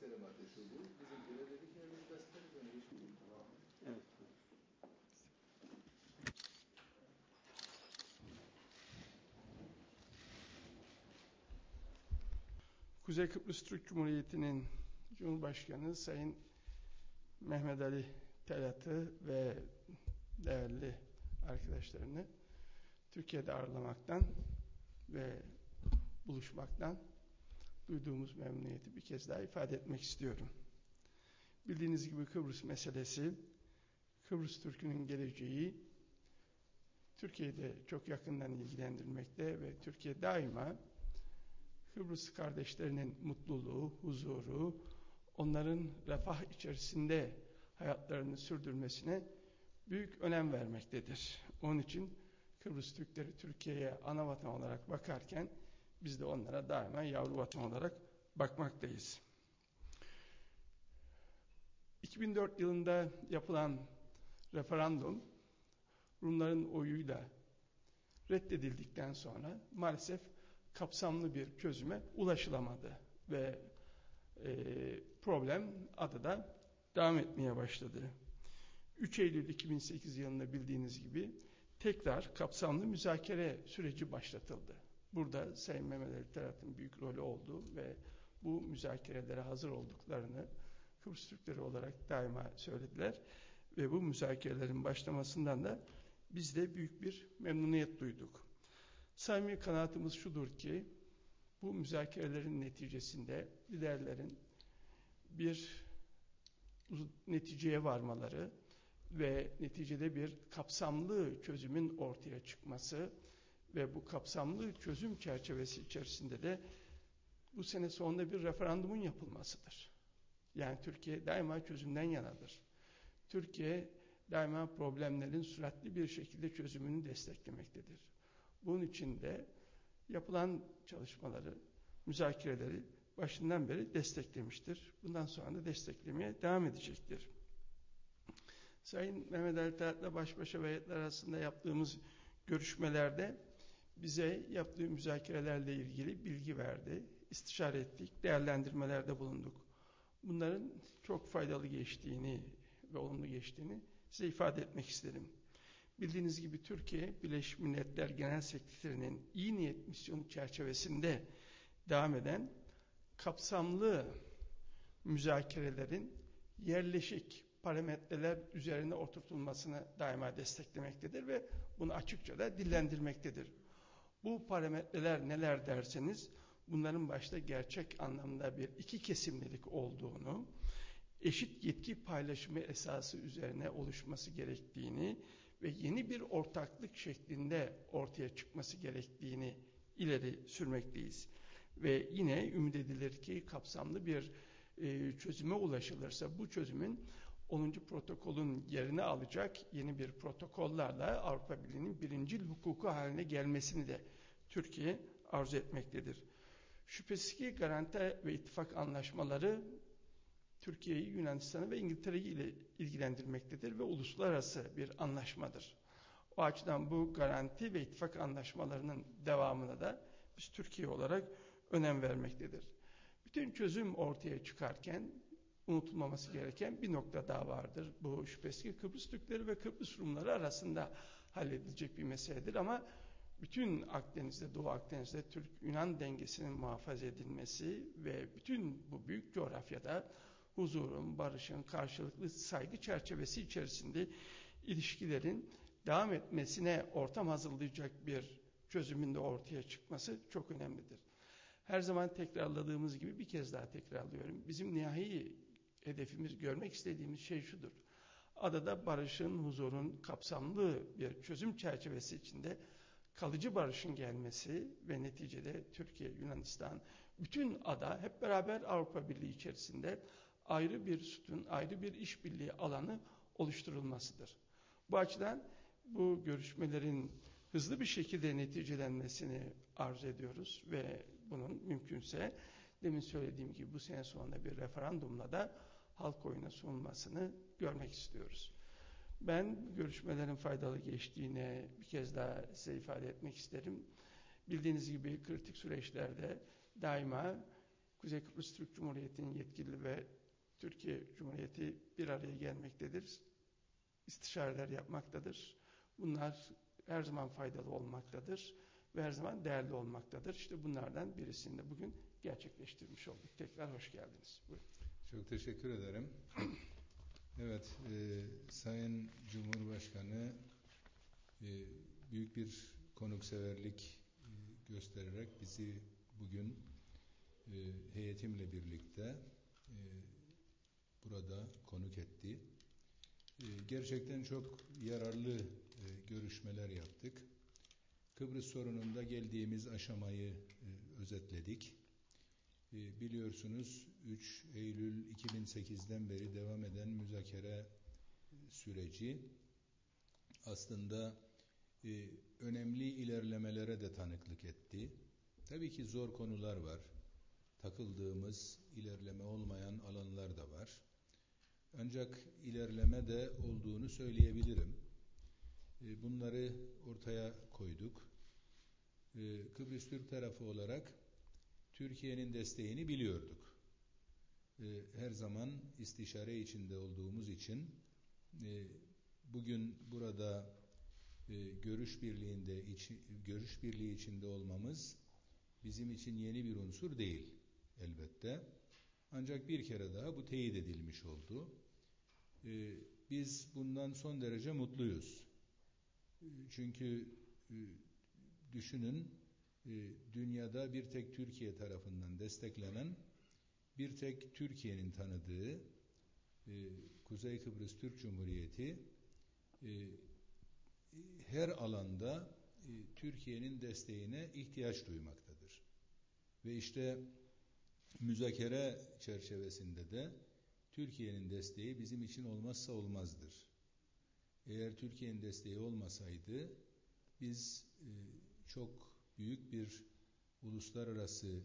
gazetelere maddesi bu. Bizimkiler dedi ki öyle gazetelere dönüyor. Evet. Kuzey Kıbrıs Türk Cumhuriyeti'nin Cumhurbaşkanı Sayın Mehmet Ali Telat'ı ve değerli arkadaşlarını Türkiye'de ağırlamaktan ve buluşmaktan duyduğumuz memnuniyeti bir kez daha ifade etmek istiyorum. Bildiğiniz gibi Kıbrıs meselesi, Kıbrıs Türk'ünün geleceği Türkiye'de çok yakından ilgilendirmekte ve Türkiye daima Kıbrıs kardeşlerinin mutluluğu, huzuru, onların refah içerisinde hayatlarını sürdürmesine büyük önem vermektedir. Onun için Kıbrıs Türkleri Türkiye'ye ana vatan olarak bakarken biz de onlara daima yavru vatan olarak bakmaktayız. 2004 yılında yapılan referandum Rumların oyuyla reddedildikten sonra maalesef kapsamlı bir çözüme ulaşılamadı ve e, problem adada devam etmeye başladı. 3 Eylül 2008 yılında bildiğiniz gibi tekrar kapsamlı müzakere süreci başlatıldı. Burada Sayın Mehmet Ali Terat'ın büyük rolü oldu ve bu müzakerelere hazır olduklarını Kıbrıs Türkleri olarak daima söylediler. Ve bu müzakerelerin başlamasından da biz de büyük bir memnuniyet duyduk. Samimi kanaatimiz şudur ki bu müzakerelerin neticesinde liderlerin bir neticeye varmaları ve neticede bir kapsamlı çözümün ortaya çıkması ve bu kapsamlı çözüm çerçevesi içerisinde de bu sene sonunda bir referandumun yapılmasıdır. Yani Türkiye daima çözümden yanadır. Türkiye daima problemlerin süratli bir şekilde çözümünü desteklemektedir. Bunun için de yapılan çalışmaları, müzakereleri başından beri desteklemiştir. Bundan sonra da desteklemeye devam edecektir. Sayın Mehmet Ali Tarat'la baş başa ve arasında yaptığımız görüşmelerde bize yaptığı müzakerelerle ilgili bilgi verdi, istişare ettik, değerlendirmelerde bulunduk. Bunların çok faydalı geçtiğini ve olumlu geçtiğini size ifade etmek istedim. Bildiğiniz gibi Türkiye Birleşmiş Milletler Genel Sekreterinin iyi niyet misyonu çerçevesinde devam eden kapsamlı müzakerelerin yerleşik parametreler üzerine oturtulmasını daima desteklemektedir ve bunu açıkça da dillendirmektedir. Bu parametreler neler derseniz bunların başta gerçek anlamda bir iki kesimlilik olduğunu, eşit yetki paylaşımı esası üzerine oluşması gerektiğini ve yeni bir ortaklık şeklinde ortaya çıkması gerektiğini ileri sürmekteyiz. Ve yine ümit edilir ki kapsamlı bir e, çözüme ulaşılırsa bu çözümün 10. protokolün yerini alacak yeni bir protokollarla Avrupa Birliği'nin birincil hukuku haline gelmesini de Türkiye arzu etmektedir. Şüphesiz ki garanti ve ittifak anlaşmaları Türkiye'yi, Yunanistan'ı ve İngiltere'yi ile ilgilendirmektedir ve uluslararası bir anlaşmadır. O açıdan bu garanti ve ittifak anlaşmalarının devamına da biz Türkiye olarak önem vermektedir. Bütün çözüm ortaya çıkarken unutulmaması gereken bir nokta daha vardır. Bu şüphesiz ki Kıbrıs Türkleri ve Kıbrıs Rumları arasında halledilecek bir meseledir ama bütün Akdeniz'de, Doğu Akdeniz'de Türk-Yunan dengesinin muhafaza edilmesi ve bütün bu büyük coğrafyada huzurun, barışın, karşılıklı saygı çerçevesi içerisinde ilişkilerin devam etmesine ortam hazırlayacak bir çözümün de ortaya çıkması çok önemlidir. Her zaman tekrarladığımız gibi bir kez daha tekrarlıyorum. Bizim nihai hedefimiz, görmek istediğimiz şey şudur. Adada barışın, huzurun kapsamlı bir çözüm çerçevesi içinde kalıcı barışın gelmesi ve neticede Türkiye, Yunanistan, bütün ada hep beraber Avrupa Birliği içerisinde ayrı bir sütun, ayrı bir işbirliği alanı oluşturulmasıdır. Bu açıdan bu görüşmelerin hızlı bir şekilde neticelenmesini arzu ediyoruz ve bunun mümkünse demin söylediğim gibi bu sene sonunda bir referandumla da halk oyuna sunulmasını görmek istiyoruz. Ben görüşmelerin faydalı geçtiğine bir kez daha size ifade etmek isterim. Bildiğiniz gibi kritik süreçlerde daima Kuzey Kıbrıs Türk Cumhuriyeti'nin yetkili ve Türkiye Cumhuriyeti bir araya gelmektedir. İstişareler yapmaktadır. Bunlar her zaman faydalı olmaktadır ve her zaman değerli olmaktadır. İşte bunlardan birisini de bugün gerçekleştirmiş olduk. Tekrar hoş geldiniz. Buyurun. Çok teşekkür ederim. Evet, e, Sayın Cumhurbaşkanı e, büyük bir konukseverlik e, göstererek bizi bugün e, heyetimle birlikte e, burada konuk etti. E, gerçekten çok yararlı e, görüşmeler yaptık. Kıbrıs sorununda geldiğimiz aşamayı e, özetledik. E, biliyorsunuz 3 Eylül 2008'den beri devam eden müzakere süreci aslında e, önemli ilerlemelere de tanıklık etti. Tabii ki zor konular var. Takıldığımız, ilerleme olmayan alanlar da var. Ancak ilerleme de olduğunu söyleyebilirim. E, bunları ortaya koyduk. E, Kıbrıs Türk tarafı olarak Türkiye'nin desteğini biliyorduk. E, her zaman istişare içinde olduğumuz için bugün burada görüş birliğinde görüş birliği içinde olmamız bizim için yeni bir unsur değil elbette. Ancak bir kere daha bu teyit edilmiş oldu. Biz bundan son derece mutluyuz. Çünkü düşünün dünyada bir tek Türkiye tarafından desteklenen bir tek Türkiye'nin tanıdığı Kuzey Kıbrıs Türk Cumhuriyeti her alanda Türkiye'nin desteğine ihtiyaç duymaktadır. Ve işte müzakere çerçevesinde de Türkiye'nin desteği bizim için olmazsa olmazdır. Eğer Türkiye'nin desteği olmasaydı biz çok büyük bir uluslararası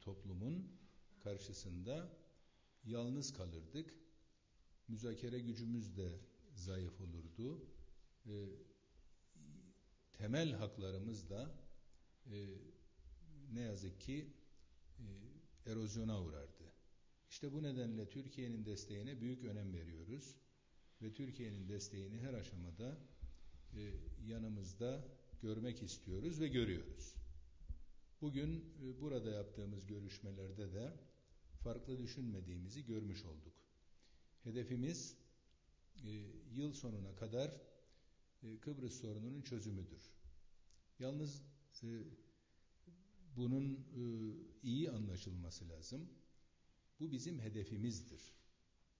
toplumun karşısında yalnız kalırdık. Müzakere gücümüz de zayıf olurdu. E, temel haklarımız da e, ne yazık ki e, erozyona uğrardı. İşte bu nedenle Türkiye'nin desteğine büyük önem veriyoruz ve Türkiye'nin desteğini her aşamada e, yanımızda görmek istiyoruz ve görüyoruz. Bugün e, burada yaptığımız görüşmelerde de farklı düşünmediğimizi görmüş olduk. Hedefimiz e, yıl sonuna kadar e, Kıbrıs sorununun çözümüdür. Yalnız bunun iyi anlaşılması lazım. Bu bizim hedefimizdir.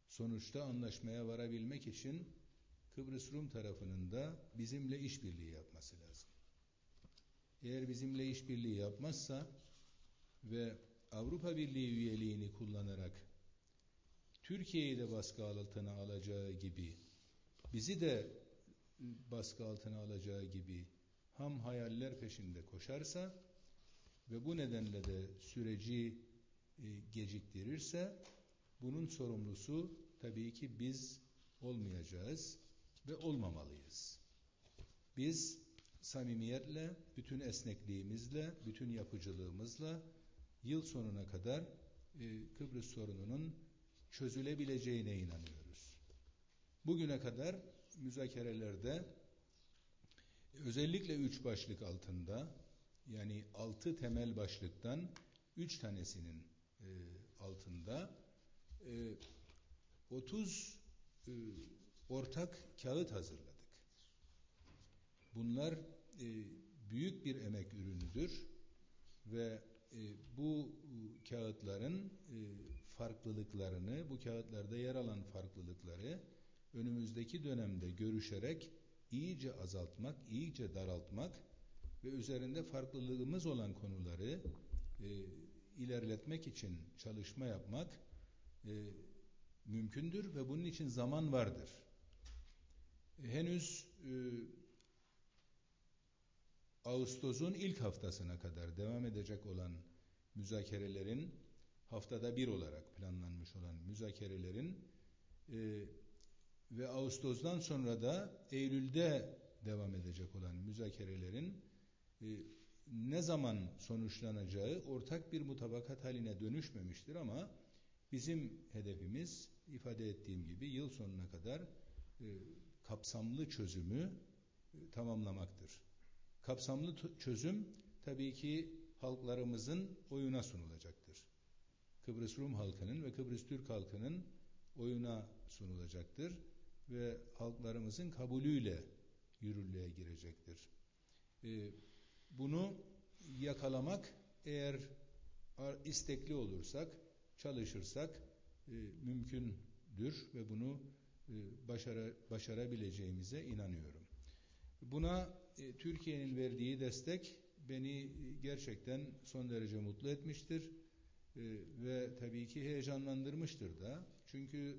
Sonuçta anlaşmaya varabilmek için Kıbrıs Rum tarafının da bizimle işbirliği yapması lazım. Eğer bizimle işbirliği yapmazsa ve Avrupa Birliği üyeliğini kullanarak Türkiye'yi de baskı altına alacağı gibi bizi de baskı altına alacağı gibi ham hayaller peşinde koşarsa ve bu nedenle de süreci e, geciktirirse bunun sorumlusu tabii ki biz olmayacağız ve olmamalıyız. Biz samimiyetle, bütün esnekliğimizle, bütün yapıcılığımızla yıl sonuna kadar e, Kıbrıs sorununun çözülebileceğine inanıyoruz. Bugüne kadar müzakerelerde özellikle üç başlık altında yani altı temel başlıktan üç tanesinin e, altında e, 30 e, ortak kağıt hazırladık. Bunlar e, büyük bir emek ürünüdür ve e, bu kağıtların e, farklılıklarını, bu kağıtlarda yer alan farklılıkları önümüzdeki dönemde görüşerek iyice azaltmak, iyice daraltmak ve üzerinde farklılığımız olan konuları ilerletmek için çalışma yapmak mümkündür ve bunun için zaman vardır. Henüz e, Ağustos'un ilk haftasına kadar devam edecek olan müzakerelerin haftada bir olarak planlanmış olan müzakerelerin e, ve Ağustos'tan sonra da Eylül'de devam edecek olan müzakerelerin e, ne zaman sonuçlanacağı ortak bir mutabakat haline dönüşmemiştir ama bizim hedefimiz ifade ettiğim gibi yıl sonuna kadar e, kapsamlı çözümü e, tamamlamaktır. Kapsamlı çözüm tabii ki halklarımızın oyuna sunulacaktır. Kıbrıs Rum halkının ve Kıbrıs Türk halkının oyuna sunulacaktır ve halklarımızın kabulüyle yürürlüğe girecektir. Ee, bunu yakalamak eğer istekli olursak, çalışırsak e, mümkündür ve bunu e, başara, başarabileceğimize inanıyorum. Buna e, Türkiye'nin verdiği destek beni gerçekten son derece mutlu etmiştir e, ve tabii ki heyecanlandırmıştır da. Çünkü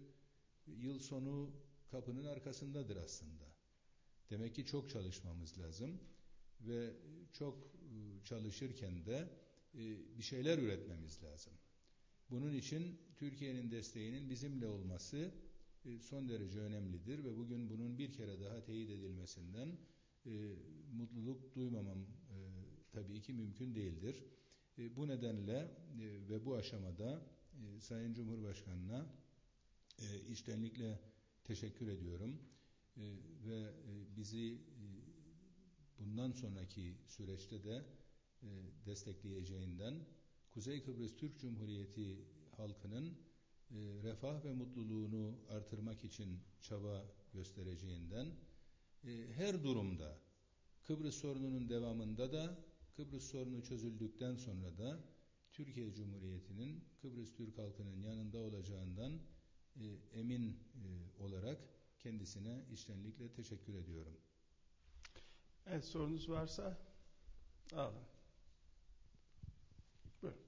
yıl sonu kapının arkasındadır aslında. Demek ki çok çalışmamız lazım ve çok e, çalışırken de e, bir şeyler üretmemiz lazım. Bunun için Türkiye'nin desteğinin bizimle olması e, son derece önemlidir ve bugün bunun bir kere daha teyit edilmesinden mutluluk duymamam tabii ki mümkün değildir. Bu nedenle ve bu aşamada Sayın Cumhurbaşkanı'na içtenlikle teşekkür ediyorum ve bizi bundan sonraki süreçte de e, destekleyeceğinden Kuzey Kıbrıs Türk Cumhuriyeti halkının e, refah ve mutluluğunu artırmak için çaba göstereceğinden e, her durumda Kıbrıs sorununun devamında da Kıbrıs sorunu çözüldükten sonra da Türkiye Cumhuriyeti'nin Kıbrıs Türk halkının yanında olacağından e, emin e, olarak kendisine içtenlikle teşekkür ediyorum. Evet sorunuz varsa alın. Buyurun.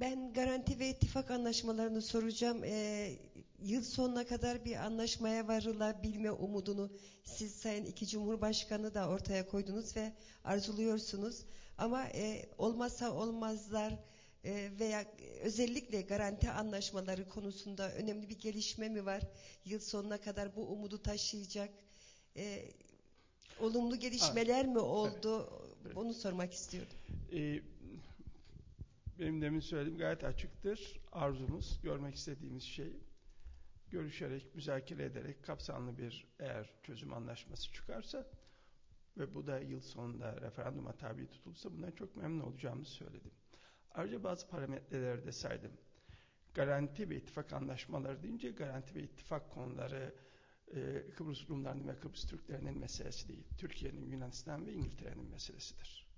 Ben garanti ve ittifak anlaşmalarını soracağım. Ee, yıl sonuna kadar bir anlaşmaya varılabilme umudunu siz Sayın iki Cumhurbaşkanı da ortaya koydunuz ve arzuluyorsunuz. Ama e, olmazsa olmazlar e, veya özellikle garanti anlaşmaları konusunda önemli bir gelişme mi var? Yıl sonuna kadar bu umudu taşıyacak e, olumlu gelişmeler mi oldu? Evet. Onu sormak istiyordum. Ee, benim demin söylediğim gayet açıktır. Arzumuz, görmek istediğimiz şey görüşerek, müzakere ederek kapsamlı bir eğer çözüm anlaşması çıkarsa ve bu da yıl sonunda referanduma tabi tutulsa bundan çok memnun olacağımızı söyledim. Ayrıca bazı parametreleri de saydım. Garanti ve ittifak anlaşmaları deyince garanti ve ittifak konuları e, Kıbrıs Rumlarının ve Kıbrıs Türklerinin meselesi değil. Türkiye'nin, Yunanistan ve İngiltere'nin meselesidir.